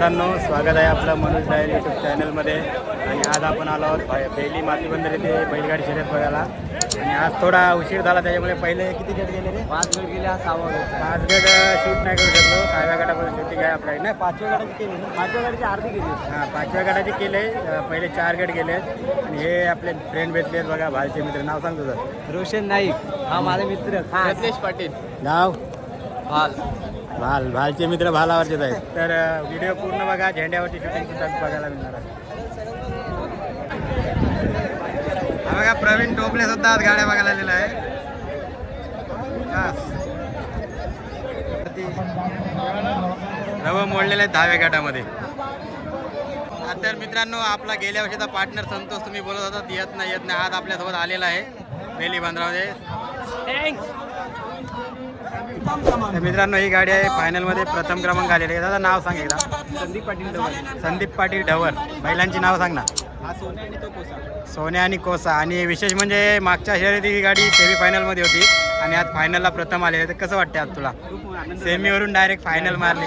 मित्रांनो स्वागत आहे आपलं मनोज डायर यूट्यूब चॅनलमध्ये आणि आज आपण आलो आहोत बेली मातीबंदर येथे बैलगाडी शर्यत बघायला. आणि आज थोडा उशीर झाला त्याच्यामुळे पहिले किती गट गेले रे? पाच वेळ गेले हा सहावा पाच गट शूट नाही करू शकलो. सहाव्या गटापर्यंत शूटिंग आहे आपल्याकडे नाही पाचव्या गटाची केली ना? पाचव्या गाडीची अर्धी गेली हां पाचव्या गटाचे केले पहिले चार गट गेले. आणि हे आपले फ्रेंड भेटले आहेत बघा भालचे मित्र. नाव सांग तुझं. रोशन नाईक हा माझा मित्र. रत्नेश पाटील. गाव हाल भाल भालचे मित्र भालावरचेच आहेत. तर व्हिडिओ पूर्ण बघा झेंड्यावरची शूटिंग सुद्धा बघायला मिळणार आहे. हा बघा प्रवीण टोपले सुद्धा आज गाड्या बघायला आलेला आहे. रव मोडलेले आहेत दहाव्या गटामध्ये तर मित्रांनो आपला गेल्या वर्षीचा पार्टनर संतोष तुम्ही बोलत होता येत नाही येत नाही. आज आपल्यासोबत आलेला आहे. बेली बांद्रामध्ये तर मित्रांनो ही गाडी आहे फायनलमध्ये प्रथम क्रमांक आलेली आहे. दादा नाव सांग एकदा. संदीप पाटील डबल संदीप पाटील ढवर बैलांची नाव सांग ना. सोने आणि कोसा. सोन्या आणि कोसा. आणि विशेष म्हणजे मागच्या शर्यती ही गाडी सेमी फायनलमध्ये होती. आणि आज फायनलला प्रथम आलेली आहे. तर कसं वाटतं आज तुला? सेमीवरून डायरेक्ट फायनल मारली.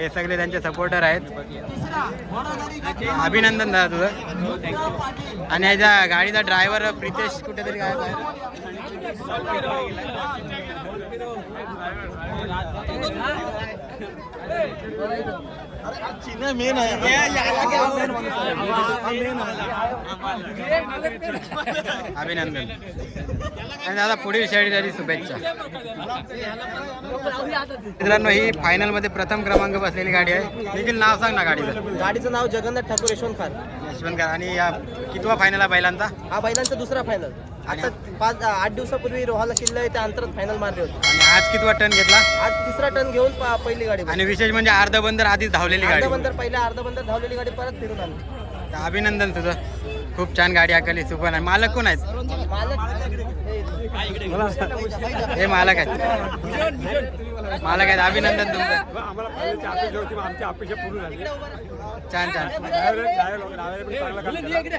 हे सगळे त्यांचे सपोर्टर आहेत. अभिनंदन दादा तुझं. आणि ह्याच्या गाडीचा ड्रायव्हर प्रितेश कुठेतरी काय अभिनंदन. आणि दादा पुढील शर्यतीसाठी शुभेच्छा. मित्रांनो ही फायनलमध्ये प्रथम क्रमांक बसलेली गाडी आहे. देखील नाव सांग ना गाडीचं. गाडीचं नाव जगन्नाथ ठाकूर यशवंत खान. यशवंत का आणि या कितवा फायनल आहे बैलांचा? हा बैलांचा दुसरा फायनल आता पाच आठ दिवसापूर्वी रोहाला किल्ला त्या अंतरात फायनल मारले होते. आणि आज कितवा टर्न घेतला? आज तिसरा टर्न घेऊन पा- पहिली गाडी आणि विशेष म्हणजे अर्ध बंदर आधीच धावलेली गाडी. अर्धा बंदर पहिल्या अर्धा बंदर धावलेली गाडी परत फिरून आली तर अभिनंदन तुझं. खूप छान गाडी आकली सुपन आहे मालक कोण आहेत? मालक हे मालक आहेत. मालक आहेत. अभिनंदन तुमचं. आम्हाला पाहिजे अपेक्षा होती मग आमची अपेक्षा पूर्ण झाली. छान छान. ड्रायव्हर ड्रायव्हर ड्रायव्हर पण चांगला काम केला.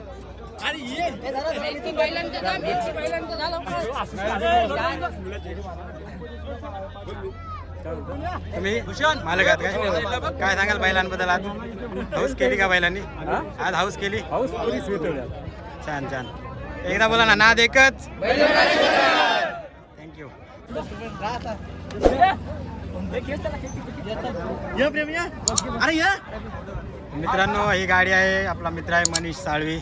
तुम्ही मालक आहात काय काय सांगाल बैलांबद्दल आज? हाऊस केली का बैलांनी? आज हाऊस केली? पाऊस पुरी स्वीट होईल छान छान. एकदा बोला ना नाद एकच. थँक्यू मित्रांनो ही गाडी आहे आपला मित्र आहे मनीष साळवी.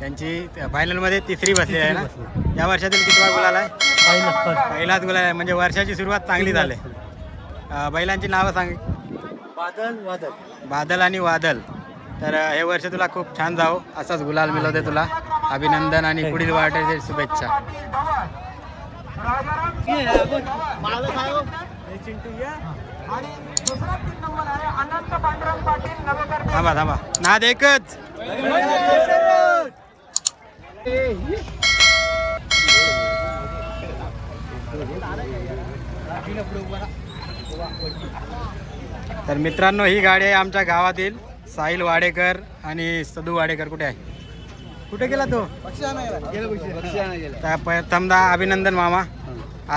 त्यांची फायनलमध्ये तिसरी बसली आहे ना? या वर्षातील कितवा गुलाल आहे? पहिलाच गुलाल आहे. म्हणजे वर्षाची सुरुवात चांगली झाली. बैलांची नावं सांग. बादल वादल. बादल आणि वादल. तर हे वर्ष तुला खूप छान जावं. असाच गुलाल मिळवते तुला. अभिनंदन आणि पुढील वाटेचे शुभेच्छा. थांबा थांबा. नाद एकच. तर मित्रांनो ही गाडी आहे आमच्या गावातील साहिल वाडेकर आणि सदू वाडेकर. कुठे आहे? कुठे गेला तो? त्या प्रथमदा अभिनंदन मामा.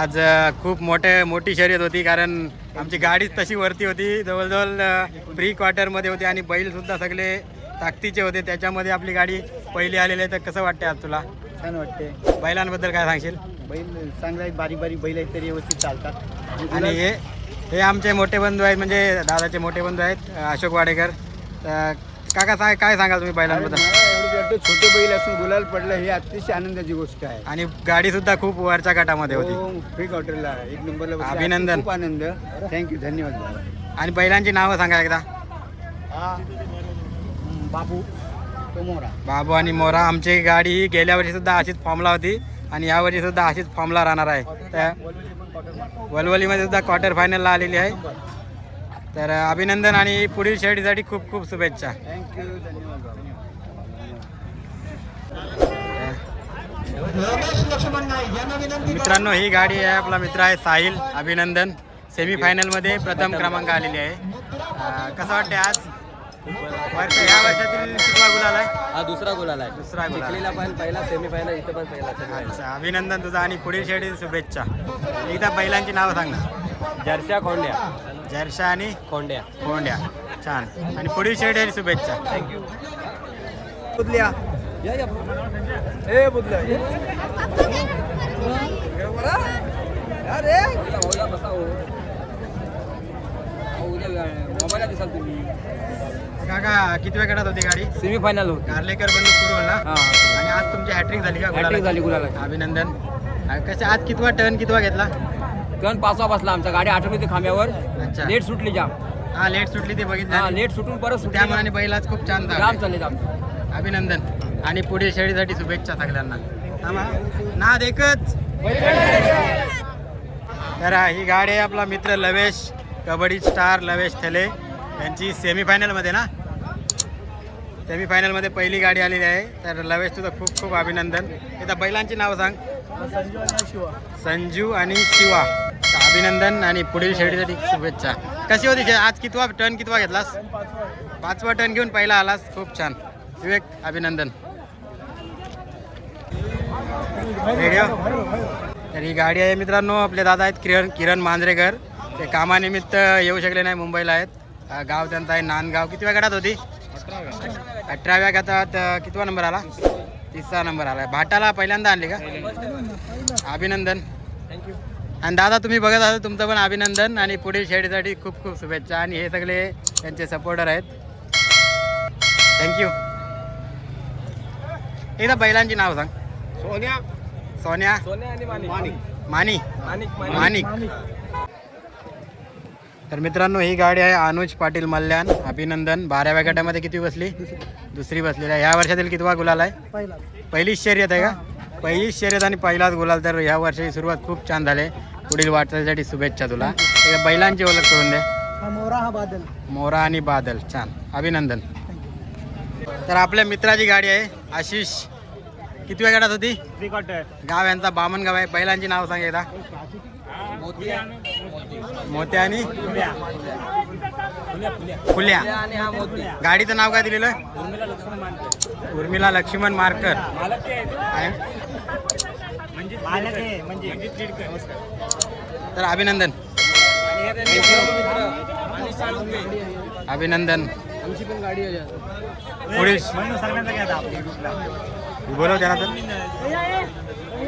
आज खूप मोठे मोठी शर्यत होती कारण आमची गाडीच तशी वरती होती. जवळजवळ प्री क्वार्टरमध्ये होती आणि बैलसुद्धा सगळे ताकदीचे होते त्याच्यामध्ये आपली गाडी पहिली आलेली आहे तर कसं वाटते आज तुला? छान वाटते बैलांबद्दल काय सांगशील? बैल चांगला बारीक बारीक बैल आहेत तरी व्यवस्थित चालतात. आणि हे हे आमचे मोठे बंधू आहेत म्हणजे दादाचे मोठे बंधू आहेत अशोक वाडेकर. तर काका सांग काय सांगाल तुम्ही बैलांबद्दल? छोटे बैल असून गुलाल पडलं ही अतिशय आनंदाची गोष्ट आहे. आणि गाडी सुद्धा खूप वरच्या गटामध्ये होती. हो, फ्री क्वार्टरला एक नंबरला. अभिनंदन. खूप आनंद. थँक्यू धन्यवाद. आणि बैलांची नावं सांगा एकदा. बाबू तोमोरा बाबू आणि मोरा आमची गाडी गेल्या वर्षी सुद्धा अशीच फॉर्मला होती आणि या वर्षी सुद्धा अशीच फॉर्मला राहणार आहे. त्या वलवलीमध्ये सुद्धा क्वार्टर फायनलला आलेली आहे. तर अभिनंदन आणि पुढील शर्यतीसाठी खूप खूप शुभेच्छा. मित्रांनो ही गाडी आहे आपला मित्र आहे साहिल. अभिनंदन. सेमी फायनलमध्ये प्रथम क्रमांक आलेली आहे. कसं वाटते आज? या वर्षातील कितवा गुलाल आहे हा दुसरा गोल आलाय. दुसरा चिखलीला पण पहिला सेमी फायनल इथे पण पहिला अच्छा अभिनंदन तुझं आणि पुढील शेडी शुभेच्छा. एकदा बैलांची नावं सांग ना. जर्शा खोंड्या. जर्शा आणि कोंड्या कोंड्या छान. आणि पुढील शेड शुभेच्छा. Thank you Budlya. ए बुदल्या. काका किती वेळ काढत होती गाडी? सेमी फायनल होती. कारलेकर बंधू सुरू ना हा आणि आज तुमची हॅट्रिक झाली का Hat-trick गुलाला? झाली गुलाला. अभिनंदन. आणि कसे आज कितवा टर्न कितवा घेतला? कण पाचवा बसला आमचा. गाडी आठवली होती खांब्यावर. अच्छा. लेट सुटली जाम. हा लेट सुटली ते हा बघितलं लेट सुटून परत सुटली. त्या मनाने बैल आज खूप छान जाम झाला चालले जाम. अभिनंदन. आणि पुढील शेळीसाठी शुभेच्छा सगळ्यांना. थांबा. नाद एकच. तर ही गाडी आहे आपला मित्र लवेश. कबड्डी स्टार लवेश थेले यांची सेमीफायनलमध्ये ना? सेमीफायनलमध्ये पहिली गाडी आलेली आहे. तर लवेश तुझं खूप खूप अभिनंदन. इथं बैलांची नावं सांग. संजू आणि शिवा. तर अभिनंदन आणि पुढील शेडीसाठी शुभेच्छा. कशी होती आज कितवा टर्न कितवा घेतलास? पाचवा टर्न घेऊन पहिला आलास. खूप छान. विवेक अभिनंदन. तर ही गाडी आहे मित्रांनो. आपले दादा आहेत किरण किरण मांजरेकर. ते कामानिमित्त येऊ शकले नाही मुंबईला आहेत. गाव त्यांचं आहे नांदगाव. किती वेळ गटात होती? अठराव्या गटात कितवा नंबर आला? तिसरा नंबर आला. भाटाला पहिल्यांदा आणली का? अभिनंदन. आणि दादा तुम्ही बघत असाल तुमचं पण अभिनंदन आणि पुढील शेडीसाठी खूप खूप शुभेच्छा. आणि हे सगळे त्यांचे सपोर्टर आहेत. थँक्यू एकदा बैलांची नाव सांग. सोन्या. सोन्या. सोन्या आणि माणिक. मानी माणिक. माणिक. तर मित्रांनो ही गाडी आहे अनुज पाटील मल्याण अभिनंदन. बाराव्या गटामध्ये किती बसली? दुसरी बसलेली आहे या वर्षातील कितवा गुलाल आहे? पहिलीच शर्यत आहे का? पहिलीच शर्यत आणि पहिलाच गुलाल. तर या वर्षाची सुरुवात खूप छान झाली. पुढील वाटचालीसाठी शुभेच्छा तुला. बैलांची ओळख करून दे. मोरा हा बादल. मोरा आणि बादल. छान. अभिनंदन. तर आपल्या मित्राची गाडी आहे आशिष. किती वेळ गटात होती? गाव यांचा बामणगाव आहे. बैलांची नाव सांग एकदा. मोत्या आणि फुल्या. आणि हा मोती. गाडीचं नाव काय दिलेलं? उर्मिला लक्ष्मण मारकर आहे? तर अभिनंदन. अभिनंदन. आमची पण गाडी आहे. पुढील. बोलव त्याला तर.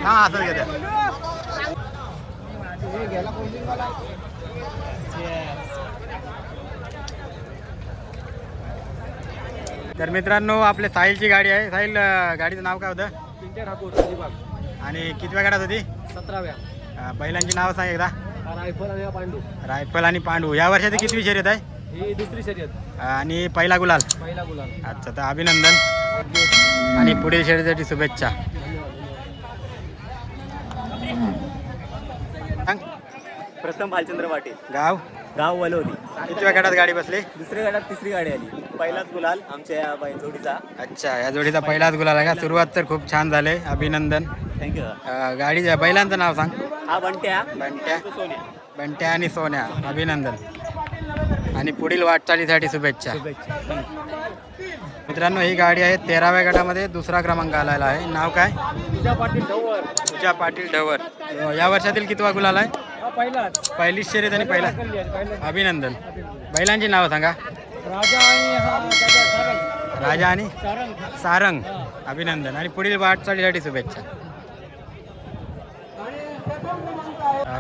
हा असं घेत्या तर मित्रांनो आपल्या साहिलची गाडी आहे. साहिल गाडीचं नाव काय होतं? पिंट्या ठाकूर अलिबाग आणि कितव्या गाड्यात होती? सतराव्या. बैलांची नावं सांग एकदा. रायफल आणि पांडू. रायफल आणि पांडू. या वर्षाची कितवी शर्यत आहे? ही दुसरी शर्यत. आणि पहिला गुलाल. पहिला गुलाल. अच्छा तर अभिनंदन. आणि पुढील शर्यतीसाठी शुभेच्छा. प्रथम भालचंद्र पाटील गाव? गाव वलवली कितव्या गटात गाडी बसली? दुसऱ्या गाड्यात तिसरी गाडी आली. पहिलाच गुलाल आमच्या या बाई जोडीचा. अच्छा या जोडीचा पहिलाच गुलाल आहे का? सुरुवात तर खूप छान झाले. अभिनंदन. थँक्यू अं, गाडी बैलांचं नाव सांग. हा बंट्या. बंट्या. सोन्या. बंट्या आणि सोन्या. अभिनंदन. आणि पुढील वाटचालीसाठी शुभेच्छा. शुभेच्छा. मित्रांनो ही गाडी आहे तेराव्या गटामध्ये दुसरा क्रमांक आलेला आहे. नाव काय? पाटील पूजा पाटील ढवर अं, या वर्षातील कितवा गुलाल आहे? हा पहिलाच. शर्यत आणि पहिला. पहिला अभिनंदन. बैलांची नावं सांगा. राजा आणि राजा आणि सारंग. अभिनंदन. आणि पुढील वाटचालीसाठी शुभेच्छा.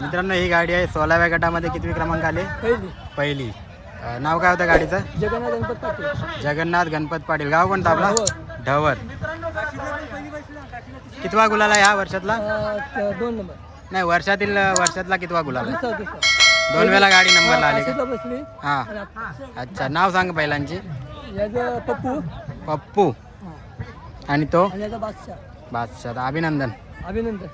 मित्रांनो ही गाडी आहे सोळाव्या गटामध्ये कितवी क्रमांक आले? पहिली. पहिली. अं, नाव काय होतं गाडीचं? जगन्नाथ गणपत पाटील. जगन्नाथ गणपत पाटील. गाव कोणता आपला? ढवर कितवा गुलाल आहे ह्या वर्षातला? दोन नंबर. नाही वर्षातील वर्षातला कितवा गुलाल आहे? दुसरा दुसरा. दोन वेळा गाडी नंबरला आली का? बसली हा. अच्छा नाव सांग बैलांची याचं पप्पू. पप्पू. आणि तो? आणि याचा बादशाह. बादशाह. अभिनंदन. अभिनंदन.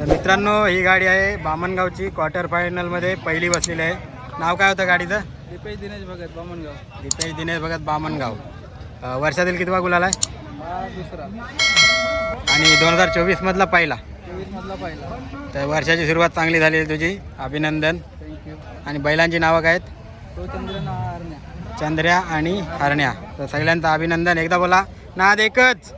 तर मित्रांनो ही गाडी आहे बामणगावची क्वार्टर फायनलमध्ये पहिली बसलेली आहे. नाव काय होतं गाडीचं? दीपेश दिनेश भगत बामणगाव. दीपेश दिनेश भगत बामणगाव. अं, वर्षातील कितवा गुलाल आहे? हा दुसरा. आणि दोन हजार चोवीसमधला पहिला. चोवीस मधला पहिला. तर वर्षाची सुरुवात चांगली झाली आहे तुझी. अभिनंदन. थँक्यू आणि बैलांची नावं काय आहेत? तो चंद्र्या आणि हरण्या तर सगळ्यांचं अभिनंदन. एकदा बोला नाद एकच.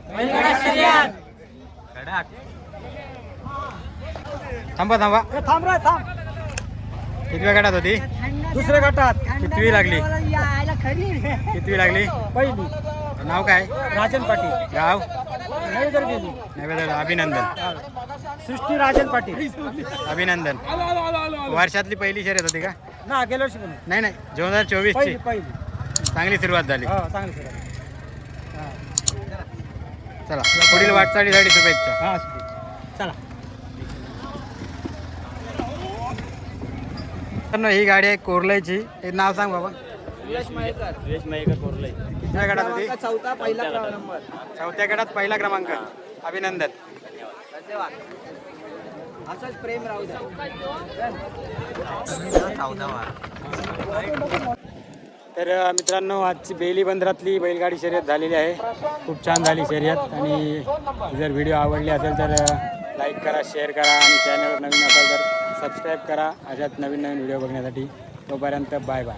थांबा थांबा. थांब रे थांब. कितव्या गटात होती? दुसऱ्या गटात. कितवी लागली? कितवी लागली? पहिली. नाव काय? राजन पाटील. गाव? नवीदर अभिनंदन. सृष्टी राजन पाटील. अभिनंदन. वर्षातली पहिली शर्यत होती का? ना गेल्या वर्षी पण नाही नाही. दोन हजार चोवीसची. पहिली पहिली. चांगली सुरुवात झाली. हा चांगली चला. पुढील वाटचालीसाठी शुभेच्छा. हा. चला. मित्रांनो, ही गाडी आहे कोरल्याची. हे नाव सांग बाबा. कितव्या गटात होती? चौथा पहिला नंबर. चौथ्या गटात पहिला क्रमांक. अभिनंदन. असंच प्रेम राहू द्या. तर मित्रांनो आजची बेली बंदरातली बैलगाडी शर्यत झालेली आहे. खूप छान झाली शर्यत. आणि जर व्हिडिओ आवडली असेल तर लाईक करा शेअर करा. आणि चॅनलवर नवीन असाल तर सबस्क्राईब करा. अशाच नवीन नवीन व्हिडिओ बघण्यासाठी तोपर्यंत बाय बाय